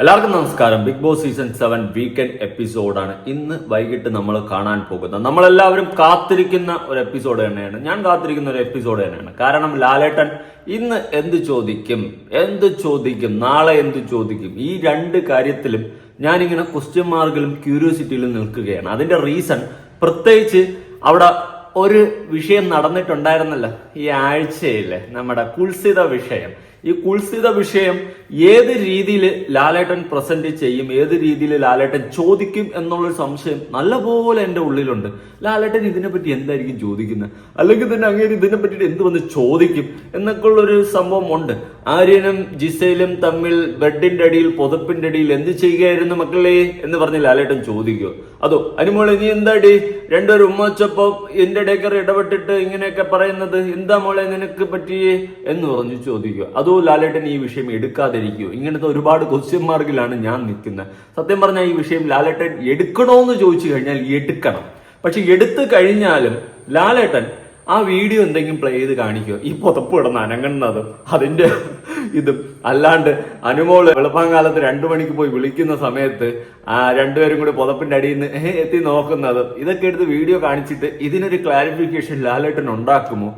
എല്ലാവർക്കും നമസ്കാരം. Big boss season seven weekend എപ്പിസോഡാണ്. ഇന്ന് വൈകിട്ട് നമ്മൾ കാണാൻ പോകുന്നത്. നമ്മളെല്ലാവരും കാത്തിരിക്കുന്ന ഒരു എപ്പിസോഡ് തന്നെയാണ്. ഞാൻ കാത്തിരിക്കുന്ന ഒരു എപ്പിസോഡ് തന്നെയാണ്. കാരണം ലാലേട്ടൻ ഇന്ന് എന്ത് ചോദിക്കും? എന്ത് ചോദിക്കും? നാളെ എന്ത് ചോദിക്കും? ഈ രണ്ട് കാര്യത്തിലും ഞാനിങ്ങനെ ക്വസ്റ്റ്യൻ മാർക്കിലും ക്യൂരിയോസിറ്റിയിലും നിൽക്കുകയാണ്. അതിന്റെ റീസൺ പ്രത്യേകിച്ച് അവിടെ ഒരു വിഷയം നടന്നിട്ടുണ്ടായിരുന്നല്ലോ. ഈ ആഴ്ചയിലെ നമ്മുടെ കുൽസിത വിഷയം. ഈ കുൽസിത വിഷയം ഏത് രീതിയിൽ ലാലേട്ടൻ പ്രസന്റ് ചെയ്യും ഏത് രീതിയിൽ ലാലേട്ടൻ ചോദിക്കും എന്നുള്ളൊരു സംശയം നല്ലപോലെ എന്റെ ഉള്ളിലുണ്ട്. ലാലേട്ടൻ ഇതിനെപ്പറ്റി എന്തായിരിക്കും ചോദിക്കുന്നത്? അല്ലെങ്കിൽ തന്നെ അങ്ങനെ ഇതിനെ പറ്റിയിട്ട് എന്ത് വന്ന് ചോദിക്കും എന്നൊക്കെ ഉള്ളൊരു സംഭവം ഉണ്ട് ആര്യനും ജിസയിലും തമ്മിൽ ബെഡിന്റെ അടിയിൽ പുതപ്പിന്റെ അടിയിൽ എന്ത് ചെയ്യുകയായിരുന്നു മക്കളെ എന്ന് പറഞ്ഞ് ലാലേട്ടൻ ചോദിക്കുക. അതോ അനുമോളെ നീ എന്താടി? രണ്ടൊരു ഉമ്മച്ചപ്പം എന്റെ ഇടയ്ക്കറി ഇടപെട്ടിട്ട് ഇങ്ങനെയൊക്കെ പറയുന്നത്. എന്താ മോളെ നിനക്ക് പറ്റിയേ? എന്ന് പറഞ്ഞു ചോദിക്കുക. അതോ ലാലേട്ടൻ ഈ വിഷയം എടുക്കാതിരിക്കുമോ ഇങ്ങനത്തെ ഒരുപാട് ക്വസ്റ്റ്യൻ മാർക്കിലാണ് ഞാൻ നിൽക്കുന്നത്. സത്യം പറഞ്ഞാൽ ഈ വിഷയം ലാലേട്ടൻ എടുക്കണോന്ന് ചോദിച്ചു കഴിഞ്ഞാൽ എടുക്കണം. പക്ഷെ എടുത്തു കഴിഞ്ഞാലും ലാലേട്ടൻ ആ വീഡിയോ എന്തെങ്കിലും പ്ലേ ചെയ്ത് കാണിക്കുക ഈ പുതപ്പ് കിടന്ന് അനങ്ങുന്നതും അതിന്റെ ഇതും. അല്ലാണ്ട് അനുമോൾ വെളുപ്പാങ്കാലത്ത് രണ്ടു മണിക്ക് പോയി വിളിക്കുന്ന സമയത്ത് ആ രണ്ടുപേരും കൂടി പുതപ്പിന്റെ അടിയിൽ നിന്ന് എത്തി നോക്കുന്നത്. ഇതൊക്കെ എടുത്ത് വീഡിയോ കാണിച്ചിട്ട് ഇതിനൊരു ക്ലാരിഫിക്കേഷൻ ലാലേട്ടൻ ഉണ്ടാക്കുമോ?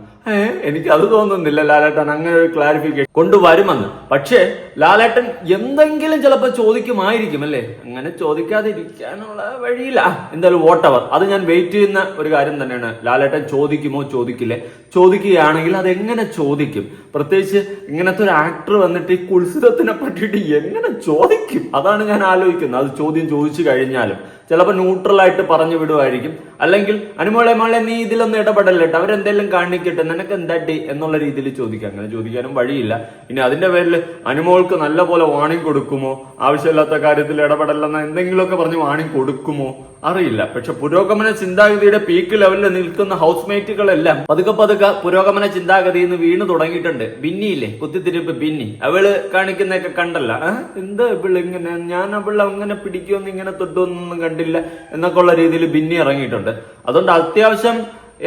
എനിക്ക് അത് തോന്നുന്നില്ല ലാലേട്ടൻ. അങ്ങനെ ഒരു ക്ലാരിഫിക്കേഷൻ കൊണ്ടുവരുമെന്ന്. പക്ഷേ ലാലേട്ടൻ എന്തെങ്കിലും ചിലപ്പോൾ ചോദിക്കുമായിരിക്കും അല്ലേ? അങ്ങനെ ചോദിക്കാതിരിക്കാനുള്ള വഴിയില്ല. എന്തായാലും വോട്ടവർ അത് ഞാൻ വെയിറ്റ് ചെയ്യുന്ന ഒരു കാര്യം തന്നെയാണ്. ലാലേട്ടൻ ചോദിക്കുമോ ചോദിക്കില്ലേ? ചോദിക്കുകയാണെങ്കിൽ അത് എങ്ങനെ ചോദിക്കും? പ്രത്യേകിച്ച് ഇങ്ങനത്തെ ഒരു ആക്ടർ വന്നിട്ട് ഈ കുത്സിതത്തിനെ പറ്റിയിട്ട് എങ്ങനെ ചോദിക്കും? അതാണ് ഞാൻ ആലോചിക്കുന്നത്. അത് ചോദ്യം ചോദിച്ചു കഴിഞ്ഞാലും. ചിലപ്പോൾ ന്യൂട്രലായിട്ട് പറഞ്ഞു വിടുമായിരിക്കും. അല്ലെങ്കിൽ അനുമോളെ മോളെ നീ ഇതിലൊന്നും ഇടപെടല്ലേട്ടോ അവരെന്തെങ്കിലും കാണിക്കട്ടെ? നിനക്ക് എന്താട്ടി എന്നുള്ള രീതിയിൽ ചോദിക്കാം. അങ്ങനെ ചോദിക്കാനും വഴിയില്ല. ഇനി അതിന്റെ പേരിൽ അനുമോൾക്ക് നല്ല പോലെ വാണിംഗ് കൊടുക്കുമോ? ആവശ്യമില്ലാത്ത കാര്യത്തിൽ ഇടപെടലെന്ന എന്തെങ്കിലുമൊക്കെ പറഞ്ഞ് വാണിംഗ് കൊടുക്കുമോ? അറിയില്ല. പക്ഷെ പുരോഗമന ചിന്താഗതിയുടെ പീക്ക് ലെവലിൽ നിൽക്കുന്ന ഹൗസ് മേറ്റുകളെല്ലാം പതുക്കെ പതുക്കെ പുരോഗമന ചിന്താഗതിയിൽ നിന്ന് വീണ് തുടങ്ങിയിട്ടുണ്ട്. ബിന്നിയില്ലേ? കുത്തിത്തിരിപ്പ് ബിന്നി. അവൾ കാണിക്കുന്നൊക്കെ കണ്ടല്ല. എന്ത് ഇങ്ങനെ? ഞാൻ അവിൾ അങ്ങനെ പിടിക്കുമെന്ന് ഇങ്ങനെ തൊട്ടൊന്നും കണ്ടില്ല എന്നൊക്കെ ഉള്ള രീതിയിൽ ബിന്നി ഇറങ്ങിയിട്ടുണ്ട്. അതുകൊണ്ട് അത്യാവശ്യം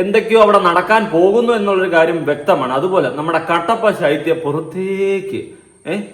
എന്തൊക്കെയോ അവിടെ നടക്കാൻ പോകുന്നു എന്നുള്ളൊരു കാര്യം വ്യക്തമാണ്. അതുപോലെ നമ്മുടെ കട്ടപ്പ ശൈത്യ പുറത്തേക്ക്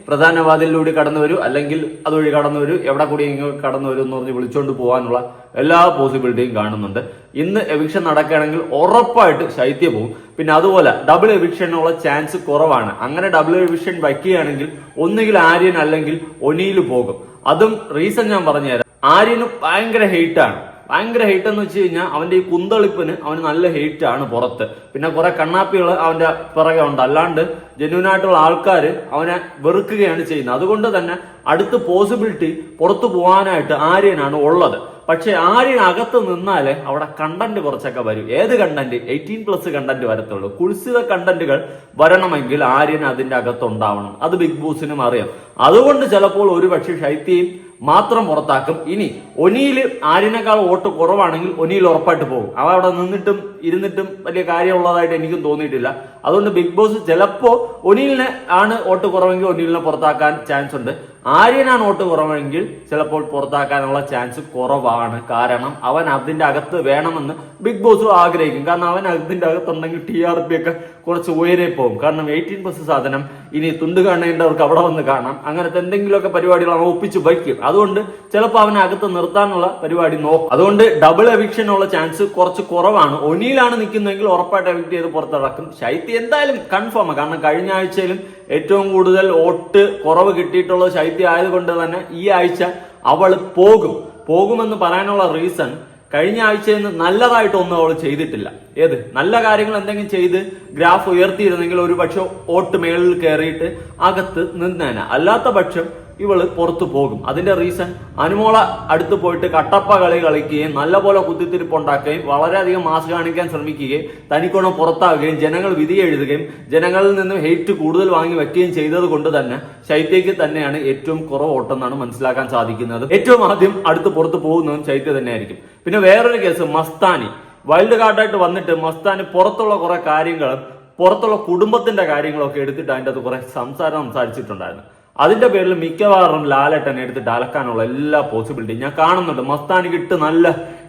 പ്രധാന വാതിലിലൂടെ കടന്നു വരൂ. അല്ലെങ്കിൽ അതുവഴി കടന്നു വരൂ. എവിടെ കൂടി കടന്നു വരും എന്ന് പറഞ്ഞ് വിളിച്ചോണ്ട് പോകാനുള്ള എല്ലാ പോസിബിലിറ്റിയും കാണുന്നുണ്ട്. ഇന്ന് എവിക്ഷൻ നടക്കുകയാണെങ്കിൽ ഉറപ്പായിട്ട് ശൈത്യ പോകും പിന്നെ അതുപോലെ ഡബിൾ എവിക്ഷനുള്ള ചാൻസ് കുറവാണ്. അങ്ങനെ ഡബിൾ എവിക്ഷൻ വയ്ക്കുകയാണെങ്കിൽ ഒന്നുകിൽ ആര്യൻ അല്ലെങ്കിൽ ഒനിയിൽ പോകും. അതും റീസൺ ഞാൻ പറഞ്ഞുതരാം. ആര്യന് ഭയങ്കര ഹെയ്റ്റാണ് ഭയങ്കര ഹെയ്റ്റ് എന്ന് വെച്ച് കഴിഞ്ഞാൽ അവന്റെ ഈ കുന്തളിപ്പിന് അവന് നല്ല ഹെയ്റ്റ് ആണ് പുറത്ത്. പിന്നെ കുറെ കണ്ണാപ്പികൾ അവന്റെ പിറകെ ഉണ്ട്. അല്ലാണ്ട് ജെന്യൂനായിട്ടുള്ള ആൾക്കാർ അവനെ വെറുക്കുകയാണ് ചെയ്യുന്നത്. അതുകൊണ്ട് തന്നെ അടുത്ത പോസിബിലിറ്റി പുറത്തു പോകാനായിട്ട് ആര്യനാണ് ഉള്ളത്. പക്ഷെ ആര്യൻ അകത്ത് നിന്നാലേ അവിടെ കണ്ടന്റ് കുറച്ചൊക്കെ വരും. ഏത് കണ്ടന്റ് എയ്റ്റീൻ പ്ലസ് കണ്ടന്റ് വരത്തുള്ളൂ. കുൽസിത കണ്ടന്റുകൾ വരണമെങ്കിൽ ആര്യൻ അതിന്റെ അകത്ത് ഉണ്ടാവണം. അത് ബിഗ് ബോസിനും അറിയാം. അതുകൊണ്ട് ചിലപ്പോൾ ഒരു പക്ഷേ ശൈത്യയും മാത്രം പുറത്താക്കും. ഇനി ഒനിയിൽ ആര്യനേക്കാൾ വോട്ട് കുറവാണെങ്കിൽ ഒനിയിൽ ഉറപ്പായിട്ട് പോകും. അവ അവിടെ നിന്നിട്ടും ഇരുന്നിട്ടും വലിയ കാര്യമുള്ളതായിട്ട് എനിക്കും തോന്നിയിട്ടില്ല. അതുകൊണ്ട് ബിഗ് ബോസ് ചിലപ്പോൾ ഒനിലിനെ ആണ് വോട്ട് കുറവെങ്കിൽ ഒനിലിനെ പുറത്താക്കാൻ ചാൻസ് ഉണ്ട്. ആര്യനാണ് വോട്ട് കുറവെങ്കിൽ ചിലപ്പോൾ പുറത്താക്കാനുള്ള ചാൻസ് കുറവാണ്. കാരണം അവൻ അതിന്റെ അകത്ത് വേണമെന്ന് ബിഗ് ബോസ് ആഗ്രഹിക്കും. കാരണം അവൻ അതിന്റെ അകത്തുണ്ടെങ്കിൽ ടി ആർ പി ഒക്കെ കുറച്ച് ഉയരെ പോകും. കാരണം എയ്റ്റീൻ പ്ലസ് സാധനം ഇനി തുണ്ട് കാണേണ്ടവർക്ക് അവിടെ വന്ന് കാണാം. അങ്ങനത്തെ എന്തെങ്കിലുമൊക്കെ പരിപാടികൾ അവൻ ഒപ്പിച്ച് വയ്ക്കും. അതുകൊണ്ട് ചിലപ്പോൾ അവനെ അകത്ത് നിർത്താനുള്ള പരിപാടി നോക്കും. അതുകൊണ്ട് ഡബിൾ എവിക്ഷനുള്ള ചാൻസ് കുറച്ച് കുറവാണ്. ഒനിയിലാണ് നിൽക്കുന്നതെങ്കിൽ ഉറപ്പായിട്ട് എവിക്ട് ചെയ്ത് പുറത്തിറക്കും. ശൈത്യം എന്തായാലും കൺഫേം കാരണം കഴിഞ്ഞ ആഴ്ചയിലും ഏറ്റവും കൂടുതൽ വോട്ട് കുറവ് കിട്ടിയിട്ടുള്ളത് ശൈത്യ ആയതുകൊണ്ട് തന്നെ ഈ ആഴ്ച അവൾ പോകും. പോകുമെന്ന് പറയാനുള്ള റീസൺ കഴിഞ്ഞ ആഴ്ചയിൽ നിന്ന് നല്ലതായിട്ടൊന്നും അവൾ ചെയ്തിട്ടില്ല. ഏത്? നല്ല കാര്യങ്ങൾ എന്തെങ്കിലും ചെയ്ത് ഗ്രാഫ് ഉയർത്തിയിരുന്നെങ്കിൽ ഒരു പക്ഷെ വോട്ട് മേളിൽ കയറിയിട്ട് അകത്ത് നിന്നേനെ. അല്ലാത്ത പക്ഷം ഇവൾ പുറത്തു പോകും. അതിന്റെ റീസൺ അനുമോള അടുത്ത് പോയിട്ട് കട്ടപ്പ കളി കളിക്കുകയും നല്ലപോലെ കുത്തിത്തിരിപ്പുണ്ടാക്കുകയും വളരെയധികം മാസ് കാണിക്കാൻ ശ്രമിക്കുകയും തനിക്കൊണം പുറത്താവുകയും ജനങ്ങൾ വിധി എഴുതുകയും ജനങ്ങളിൽ നിന്നും ഹെയ്റ്റ് കൂടുതൽ വാങ്ങി വയ്ക്കുകയും ചെയ്തത് കൊണ്ട് തന്നെ ശൈത്യയ്ക്ക് തന്നെയാണ് ഏറ്റവും കുറവ് ഓട്ടെന്നാണ് മനസ്സിലാക്കാൻ സാധിക്കുന്നത്. ഏറ്റവും ആദ്യം അടുത്ത് പുറത്ത് പോകുന്നതും ശൈത്യ തന്നെയായിരിക്കും. പിന്നെ വേറൊരു കേസ് മസ്താനി. വൈൽഡ് കാർഡായിട്ട് വന്നിട്ട് മസ്താനി പുറത്തുള്ള കുറെ കാര്യങ്ങളും പുറത്തുള്ള കുടുംബത്തിന്റെ കാര്യങ്ങളൊക്കെ എടുത്തിട്ട് അതിന്റെ അത് കുറെ സംസാരം സംസാരിച്ചിട്ടുണ്ടായിരുന്നു. അതിന്റെ പേരിൽ മിക്കവാറും ലാലേട്ടനെ എടുത്തിട്ട് അലക്കാനുള്ള എല്ലാ പോസിബിലിറ്റിയും ഞാൻ കാണുന്നുണ്ട്. മസ്താനി കിട്ട് നല്ല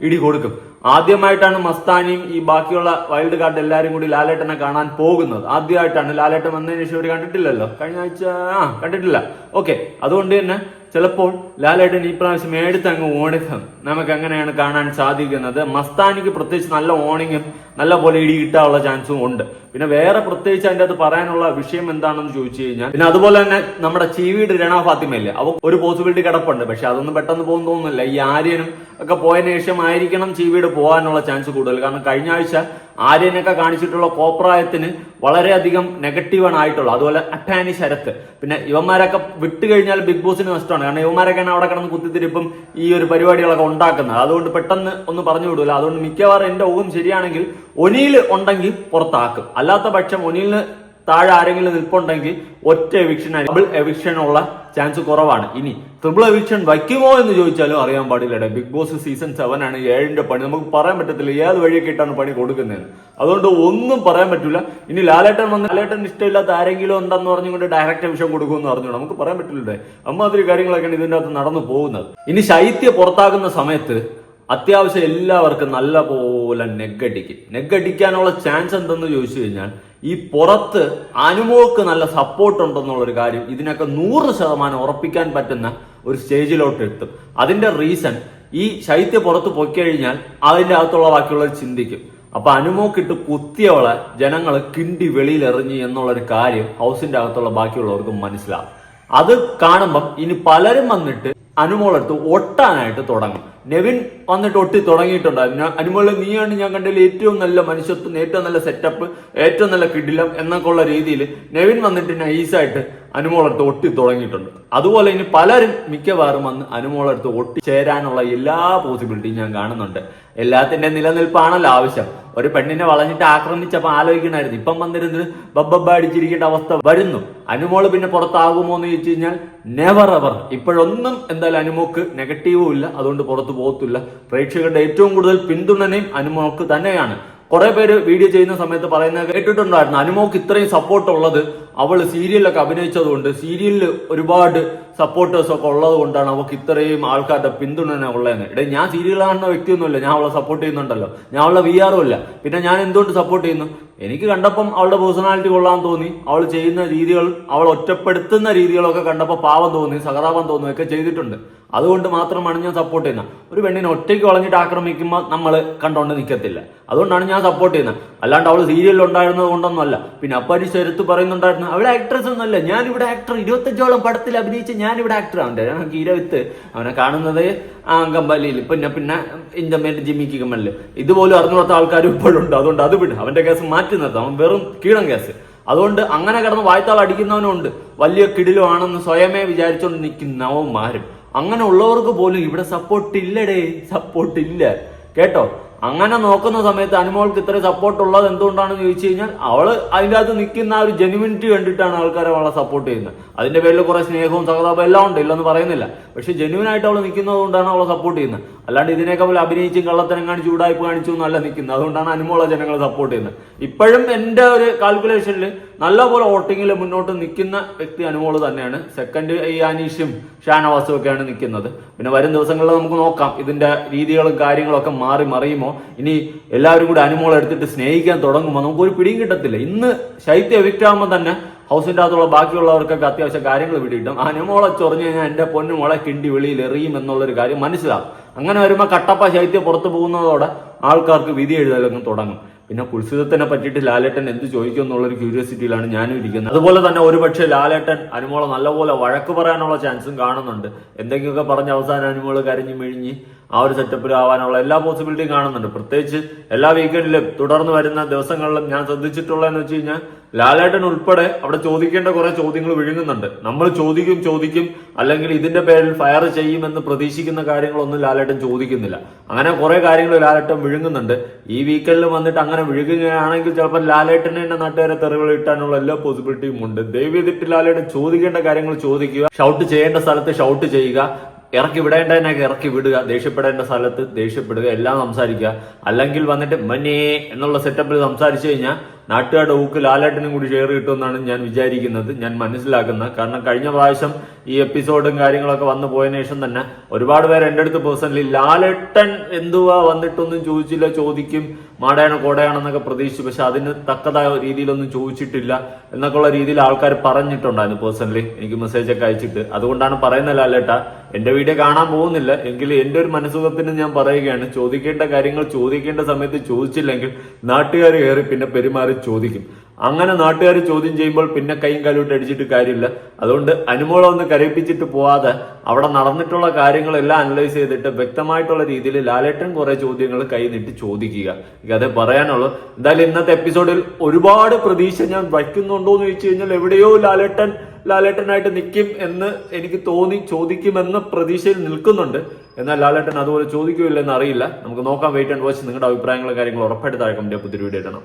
ഇടി കൊടുക്കും. ആദ്യമായിട്ടാണ് മസ്താനിയും ഈ ബാക്കിയുള്ള വൈൽഡ് കാർഡ് എല്ലാരും കൂടി ലാലേട്ടനെ കാണാൻ പോകുന്നത്. ആദ്യമായിട്ടാണ് ലാലേട്ടൻ വന്നതിന് ശേഷം അവർ കണ്ടിട്ടില്ലല്ലോ? കഴിഞ്ഞ ആഴ്ച ആ കണ്ടിട്ടില്ല. ഓക്കെ അതുകൊണ്ട് തന്നെ ചിലപ്പോൾ ലാലേട്ടൻ ഈ പ്രാവശ്യം എടുത്ത് അങ്ങ് ഓണിക്കും. നമുക്ക് അങ്ങനെയാണ് കാണാൻ സാധിക്കുന്നത്. മസ്താനിക്ക് പ്രത്യേകിച്ച് നല്ല ഓണിങ്ങും നല്ല പോലെ ഇടി കിട്ടാനുള്ള ചാൻസും ഉണ്ട്. പിന്നെ വേറെ പ്രത്യേകിച്ച് അതിന്റെ അത് പറയാനുള്ള വിഷയം എന്താണെന്ന് ചോദിച്ചു കഴിഞ്ഞാൽ പിന്നെ അതുപോലെ തന്നെ നമ്മുടെ ചീവീട് രണ ഫാത്തിമയില്ലേ? അവ ഒരു പോസിബിലിറ്റി കിടപ്പുണ്ട്. പക്ഷെ അതൊന്നും പെട്ടെന്ന് പോകുന്ന തോന്നുന്നില്ല. ഈ ആര്യനും ഒക്കെ പോയതിനു ശേഷം ആയിരിക്കണം ചീവീട് പോകാനുള്ള ചാൻസ് കൂടുതൽ. കാരണം കഴിഞ്ഞ ആഴ്ച ആര്യനൊക്കെ കാണിച്ചിട്ടുള്ള കോപ്രായത്തിന് വളരെയധികം നെഗറ്റീവാണ് ആയിട്ടുള്ളത്. അതുപോലെ അട്ടാനി ശരത്ത്. പിന്നെ ഇവന്മാരൊക്കെ വിട്ടു കഴിഞ്ഞാൽ ബിഗ് ബോസിന് നഷ്ടമാണ്. കാരണം ഇവന്മാരൊക്കെയാണ് അവിടെ കിടന്ന് കുത്തിത്തിരിപ്പും ഈ ഒരു പരിപാടികളൊക്കെ ഉണ്ടാക്കുന്നത്. അതുകൊണ്ട് പെട്ടെന്ന് ഒന്ന് പറഞ്ഞു വിടൂല. അതുകൊണ്ട് മിക്കവാറും എന്റെ ഊഹം ശരിയാണെങ്കിൽ ഒനിയിൽ ഉണ്ടെങ്കിൽ പുറത്താക്കും. അല്ലാത്ത പക്ഷം ഒനിലിന് താഴെ ആരെങ്കിലും നിൽപ്പുണ്ടെങ്കിൽ ഒറ്റ എവിക്ഷൻ ഡബിൾ എവിക്ഷൻ ഉള്ള ചാൻസ് കുറവാണ്. ഇനി ട്രിപ്പിൾ എവിക്ഷൻ വയ്ക്കുമോ എന്ന് ചോദിച്ചാലും അറിയാൻ പാടില്ല ബിഗ് ബോസ് സീസൺ സെവൻ ആണ് ഏഴിന്റെ പണി. നമുക്ക് പറയാൻ പറ്റത്തില്ല ഏത് വഴിയൊക്കെ ഇട്ടാണ് പണി കൊടുക്കുന്നത് അതുകൊണ്ട് ഒന്നും പറയാൻ പറ്റില്ല ഇനി ലാലേട്ടൻ വന്ന് ലാലേട്ടൻ ഇഷ്ടമില്ലാത്ത ആരെങ്കിലും ഉണ്ടെന്ന് പറഞ്ഞുകൊണ്ട് ഡയറക്റ്റ് എവിക്ഷൻ കൊടുക്കുമെന്ന് പറഞ്ഞു നമുക്ക് പറയാൻ പറ്റില്ലേ അമ്മാതിരി കാര്യങ്ങളൊക്കെയാണ് ഇതിന്റെ അകത്ത് നടന്നു പോകുന്നത്. ഇനി ശൈത്യ പുറത്താകുന്ന സമയത്ത് അത്യാവശ്യം എല്ലാവർക്കും നല്ല പോലെ നെഗടിക്കും. നെഗടിക്കാനുള്ള ചാൻസ് എന്തെന്ന് ചോദിച്ചു കഴിഞ്ഞാൽ ഈ പുറത്ത് അനുമോക്ക് നല്ല സപ്പോർട്ട് ഉണ്ടെന്നുള്ള ഒരു കാര്യം ഇതിനൊക്കെ നൂറ് ശതമാനം ഉറപ്പിക്കാൻ പറ്റുന്ന ഒരു സ്റ്റേജിലോട്ട് എത്തും. അതിന്റെ റീസൺ ഈ ശൈത്യ പുറത്ത് പൊയ്ക്കഴിഞ്ഞാൽ അതിന്റെ അകത്തുള്ള ബാക്കിയുള്ളവർ ചിന്തിക്കും. അപ്പൊ അനുമോക്കിട്ട് കുത്തിയവളെ ജനങ്ങൾ കിണ്ടി വെളിയിൽ എറിഞ്ഞു എന്നുള്ള ഒരു കാര്യം ഹൗസിന്റെ അകത്തുള്ള ബാക്കിയുള്ളവർക്കും മനസ്സിലാവും. അത് കാണുമ്പം ഇനി പലരും വന്നിട്ട് അനുമോളെടുത്ത് ഒട്ടാനായിട്ട് തുടങ്ങും. നെവിൻ വന്നിട്ട് ഒട്ടി തുടങ്ങിയിട്ടുണ്ടായിരുന്നു അനുമോളെ നീയാണ് ഞാൻ കണ്ടതിൽ ഏറ്റവും നല്ല മനുഷ്യത്വം ഏറ്റവും നല്ല സെറ്റപ്പ് ഏറ്റവും നല്ല കിടിലം എന്നൊക്കെ ഉള്ള രീതിയിൽ നെവിൻ വന്നിട്ട് നൈസായിട്ട് അനുമോളടുത്ത് ഒട്ടി തുടങ്ങിയിട്ടുണ്ട്. അതുപോലെ ഇനി പലരും മിക്കവാറും വന്ന് അനുമോളടുത്ത് ഒട്ടി ചേരാനുള്ള എല്ലാ പോസിബിലിറ്റിയും ഞാൻ കാണുന്നുണ്ട്. എല്ലാത്തിന്റെ നിലനിൽപ്പാണല്ലോ ആവശ്യം. ഒരു പെണ്ണിനെ വളഞ്ഞിട്ട് ആക്രമിച്ചപ്പോ ആലോചിക്കണായിരുന്നു. ഇപ്പം വന്നിരുന്നത് ബബ്ബബ്ബ അടിച്ചിരിക്കേണ്ട അവസ്ഥ വരുന്നു. അനുമോൾ പിന്നെ പുറത്താകുമോ എന്ന് ചോദിച്ചു കഴിഞ്ഞാൽ നെവർ എവർ ഇപ്പോഴൊന്നും എന്തായാലും അനുമോക്ക് നെഗറ്റീവും ഇല്ല. അതുകൊണ്ട് പുറത്തു പോകത്തില്ല. പ്രേക്ഷകരുടെ ഏറ്റവും കൂടുതൽ പിന്തുണനയും അനുമോക്ക് തന്നെയാണ്. കുറെ പേര് വീഡിയോ ചെയ്യുന്ന സമയത്ത് പറയുന്ന കേട്ടിട്ടുണ്ടായിരുന്നു. അനുമോക്ക് ഇത്രയും സപ്പോർട്ട് ഉള്ളത്. അവൾ സീരിയലൊക്കെ അഭിനയിച്ചതുകൊണ്ട് സീരിയലിൽ ഒരുപാട് സപ്പോർട്ടേഴ്സ് ഒക്കെ ഉള്ളത് കൊണ്ടാണ് അവൾക്ക് ഇത്രയും ആൾക്കാരുടെ പിന്തുണ ഉള്ളതെന്ന്. ഇടേ ഞാൻ സീരിയൽ കാണുന്ന വ്യക്തിയൊന്നുമില്ല. ഞാൻ അവളെ സപ്പോർട്ട് ചെയ്യുന്നുണ്ടല്ലോ. ഞാൻ അവളെ വി ആറും ഇല്ല പിന്നെ ഞാൻ എന്തുകൊണ്ട് സപ്പോർട്ട് ചെയ്യുന്നു? എനിക്ക് കണ്ടപ്പം അവളുടെ പേഴ്സണാലിറ്റി കൊള്ളാൻ തോന്നി. അവൾ ചെയ്യുന്ന രീതികൾ അവൾ ഒറ്റപ്പെടുത്തുന്ന രീതികളൊക്കെ കണ്ടപ്പോൾ പാവം തോന്നി സഹതാപം തോന്നുകയൊക്കെ ചെയ്തിട്ടുണ്ട്. അതുകൊണ്ട് മാത്രമാണ് ഞാൻ സപ്പോർട്ട് ചെയ്യുന്നത്. ഒരു പെണ്ണിനെ ഒറ്റയ്ക്ക് വളഞ്ഞിട്ട് ആക്രമിക്കുമ്പോൾ നമ്മൾ കണ്ടോണ്ട് നിൽക്കത്തില്ല അതുകൊണ്ടാണ് ഞാൻ സപ്പോർട്ട് ചെയ്യുന്നത്. അല്ലാണ്ട് അവൾ സീരിയലിൽ ഉണ്ടായിരുന്നത് കൊണ്ടൊന്നുമല്ല പിന്നെ അപ്പാരി ശരത്ത് പറയുന്നുണ്ടായിരുന്നു അവളെ ആക്ട്രസ് ഒന്നുമല്ല. ഞാൻ ഇവിടെ ആക്ടർ ഇരുപത്തഞ്ചോളം പടത്തിൽ അഭിനയിച്ച് ഞാൻ ഇവിടെ ആക്ടർ അവന്റെ ഹീരോവിത്ത് അവനെ കാണുന്നത് ആ കമ്പാലിയിൽ പിന്നെ പിന്നെ ഇഞ്ചമ്മേന്റെ ജിമ്മിക്ക് കമ്മലിൽ ഇതുപോലും അറിഞ്ഞുകൊടുത്ത ആൾക്കാരും ഇപ്പോഴുണ്ട് അതുകൊണ്ട് അത് വിട്. അവന്റെ കേസ് മാറ്റി നിർത്താം. അവൻ വെറും കീടം കേസ്. അതുകൊണ്ട് അങ്ങനെ കിടന്ന് അടിക്കുന്നവനും ഉണ്ട്. വലിയ കിടിലുമാണെന്ന് സ്വയമേ വിചാരിച്ചുകൊണ്ട് നിൽക്കുന്നവന്മാരും അങ്ങനെ ഉള്ളവർക്ക് പോലും ഇവിടെ സപ്പോർട്ട് ഇല്ലടേ. സപ്പോർട്ട് ഇല്ല. കേട്ടോ? അങ്ങനെ നോക്കുന്ന സമയത്ത് അനുമോൾക്ക് ഇത്ര സപ്പോർട്ട് ഉള്ളത് എന്തുകൊണ്ടാണെന്ന് ചോദിച്ചു കഴിഞ്ഞാൽ അവൾ അതിന്റെ അകത്ത് നിൽക്കുന്ന ആ ഒരു ജെനുവിനിറ്റി കണ്ടിട്ടാണ് ആൾക്കാരെ അവളെ സപ്പോർട്ട് ചെയ്യുന്നത്. അതിന്റെ പേരിൽ കുറെ സ്നേഹവും സഹതാപം എല്ലാം ഉണ്ട് ഇല്ലെന്ന് പറയുന്നില്ല. പക്ഷെ ജെനുവിനായിട്ട് അവൾ നിൽക്കുന്നത് കൊണ്ടാണ് അവളെ സപ്പോർട്ട് ചെയ്യുന്നത്. അല്ലാണ്ട് ഇതിനേക്കാൾ അഭിനയിച്ചും കള്ളത്തരം കാണിച്ചു ചൂടായ്പ് കാണിച്ചു എന്നല്ല നിൽക്കുന്നത്. അതുകൊണ്ടാണ് അനുമോളെ ജനങ്ങളെ സപ്പോർട്ട് ചെയ്യുന്നത്. ഇപ്പോഴും എന്റെ ഒരു കാൽക്കുലേഷനിൽ നല്ലപോലെ വോട്ടിങ്ങിൽ മുന്നോട്ട് നിൽക്കുന്ന വ്യക്തി അനുമോൾ തന്നെയാണ്. സെക്കൻഡ് ഈ അനീഷും ഷാനവാസും ഒക്കെയാണ് നിൽക്കുന്നത്. പിന്നെ വരും ദിവസങ്ങളിൽ നമുക്ക് നോക്കാം. ഇതിന്റെ രീതികളും കാര്യങ്ങളൊക്കെ മാറി മറിയുമോ? ഇനി എല്ലാവരും കൂടി അനുമോൾ എടുത്തിട്ട് സ്നേഹിക്കാൻ തുടങ്ങുമ്പോൾ നമുക്ക് ഒരു പിടിയും കിട്ടത്തില്ല. ഇന്ന് ശൈത്യ വിറ്റാകുമ്പോൾ തന്നെ ഹൗസിന്റെ അകത്തുള്ള ബാക്കിയുള്ളവർക്കൊക്കെ അത്യാവശ്യം കാര്യങ്ങൾ പിടികിട്ടും അനുമോളെ ചൊറിഞ്ഞു കഴിഞ്ഞാൽ എന്റെ പൊന്നു മുളെ കിണ്ടി വെളിയിൽ എറിയും എന്നുള്ളൊരു കാര്യം മനസ്സിലാവും. അങ്ങനെ വരുമ്പോൾ കട്ടപ്പ ശൈത്യം പുറത്തു പോകുന്നതോടെ ആൾക്കാർക്ക് വിധി എഴുതലൊന്നും തുടങ്ങും. പിന്നെ കുൽസിതത്തിനെ പറ്റിയിട്ട് ലാലേട്ടൻ എന്ത് ചോദിക്കും എന്നുള്ളൊരു ക്യൂരിയോസിറ്റിയിലാണ് ഞാനും ഇരിക്കുന്നത്. അതുപോലെ തന്നെ ഒരുപക്ഷെ ലാലേട്ടൻ അനുമോളെ നല്ലപോലെ വഴക്ക് പറയാനുള്ള ചാൻസും കാണുന്നുണ്ട്. എന്തെങ്കിലുമൊക്കെ പറഞ്ഞ് അവസാനം അനുമോൾ കരഞ്ഞു മിഴിഞ്ഞ് ആ ഒരു സെറ്റപ്പിൽ ആവാനുള്ള എല്ലാ പോസിബിലിറ്റിയും കാണുന്നുണ്ട്. പ്രത്യേകിച്ച് എല്ലാ വീക്കെൻഡിലും തുടർന്ന് വരുന്ന ദിവസങ്ങളിലും ഞാൻ ശ്രദ്ധിച്ചിട്ടുള്ളതെന്ന് വെച്ച് കഴിഞ്ഞാൽ ലാലേട്ടൻ ഉൾപ്പെടെ അവിടെ ചോദിക്കേണ്ട കുറെ ചോദ്യങ്ങൾ വിഴുങ്ങുന്നുണ്ട്. നമ്മൾ ചോദിക്കും ചോദിക്കും അല്ലെങ്കിൽ ഇതിന്റെ പേരിൽ ഫയർ ചെയ്യുമെന്ന് പ്രതീക്ഷിക്കുന്ന കാര്യങ്ങളൊന്നും ലാലേട്ടൻ ചോദിക്കുന്നില്ല. അങ്ങനെ കുറെ കാര്യങ്ങൾ ലാലേട്ടൻ വിഴുങ്ങുന്നുണ്ട്. ഈ വീക്കെൻഡിൽ വന്നിട്ട് അങ്ങനെ വിഴുകുകയാണെങ്കിൽ ചിലപ്പോൾ ലാലേട്ടനെ തന്നെ നാട്ടുകാരെ തെറികൾ ഇട്ടാനുള്ള എല്ലാ പോസിബിലിറ്റിയും ഉണ്ട്. ദയവ് ചെയ്തിട്ട് ലാലേട്ടൻ ചോദിക്കേണ്ട കാര്യങ്ങൾ ചോദിക്കുക. ഷൗട്ട് ചെയ്യേണ്ട സ്ഥലത്ത് ഷൗട്ട് ചെയ്യുക. ഇറക്കി വിടേണ്ടതിനൊക്കെ ഇറക്കി വിടുക. ദേഷ്യപ്പെടേണ്ട സ്ഥലത്ത് ദേഷ്യപ്പെടുക. എല്ലാം സംസാരിക്കുക. അല്ലെങ്കിൽ വന്നിട്ട് മനേ എന്നുള്ള സെറ്റപ്പിൽ സംസാരിച്ചു കഴിഞ്ഞാൽ നാട്ടുകാരുടെ ഊക്ക് ലാലേട്ടനും കൂടി ഷെയർ കിട്ടുമെന്നാണ് ഞാൻ വിചാരിക്കുന്നത്. ഞാൻ മനസ്സിലാക്കുന്നത് കാരണം കഴിഞ്ഞ പ്രാവശ്യം ഈ എപ്പിസോഡും കാര്യങ്ങളൊക്കെ വന്നു പോയതിനു ശേഷം തന്നെ ഒരുപാട് പേര് എന്റെ അടുത്ത് പേഴ്സണലി ലാലേട്ടൻ എന്തുവാ വന്നിട്ടൊന്നും ചോദിച്ചില്ല ചോദിക്കും മാടയാണോ കോടയാണെന്നൊക്കെ പ്രതീക്ഷിച്ചു. പക്ഷെ അതിന് തക്കതായ രീതിയിലൊന്നും ചോദിച്ചിട്ടില്ല എന്നൊക്കെയുള്ള രീതിയിൽ ആൾക്കാർ പറഞ്ഞിട്ടുണ്ടായിരുന്നു പേഴ്സണലി എനിക്ക് മെസ്സേജ് ഒക്കെ അയച്ചിട്ട്. അതുകൊണ്ടാണ് പറയുന്നത് ലാലേട്ട എന്റെ വീഡിയോ കാണാൻ പോകുന്നില്ല. എങ്കിൽ എന്റെ ഒരു മനസ്സുഖത്തിന് ഞാൻ പറയുകയാണ്. ചോദിക്കേണ്ട കാര്യങ്ങൾ ചോദിക്കേണ്ട സമയത്ത് ചോദിച്ചില്ലെങ്കിൽ നാട്ടുകാർ കയറി പിന്നെ പെരുമാറി ചോദിക്കും. അങ്ങനെ നാട്ടുകാർ ചോദ്യം ചെയ്യുമ്പോൾ പിന്നെ കൈയും കാലോട്ട് അടിച്ചിട്ട് കാര്യമില്ല. അതുകൊണ്ട് അനുമോളം ഒന്ന് കരയിപ്പിച്ചിട്ട് പോവാതെ അവിടെ നടന്നിട്ടുള്ള കാര്യങ്ങളെല്ലാം അനലൈസ് ചെയ്തിട്ട് വ്യക്തമായിട്ടുള്ള രീതിയിൽ ലാലേട്ടൻ കുറെ ചോദ്യങ്ങൾ കൈ നീട്ടി ചോദിക്കുക അതേ പറയാനുള്ളൂ. എന്തായാലും ഇന്നത്തെ എപ്പിസോഡിൽ ഒരുപാട് പ്രതീക്ഷ ഞാൻ വയ്ക്കുന്നുണ്ടോ എന്ന് ചോദിച്ചു കഴിഞ്ഞാൽ എവിടെയോ ലാലേട്ടൻ ലാലേട്ടനായിട്ട് നിൽക്കും എന്ന് എനിക്ക് തോന്നി ചോദിക്കുമെന്ന പ്രതീക്ഷയിൽ നിൽക്കുന്നുണ്ട്. എന്നാൽ ലാലേട്ടൻ അതുപോലെ ചോദിക്കുമില്ലെന്ന് അറിയില്ല. നമുക്ക് നോക്കാം. വെയിറ്റ് ആൻഡ് വാച്ച് നിങ്ങളുടെ അഭിപ്രായങ്ങളും കാര്യങ്ങളും ഉറപ്പായിട്ട് താഴെ കമന്റ് പുതിയ വീഡിയോ ഇടണം.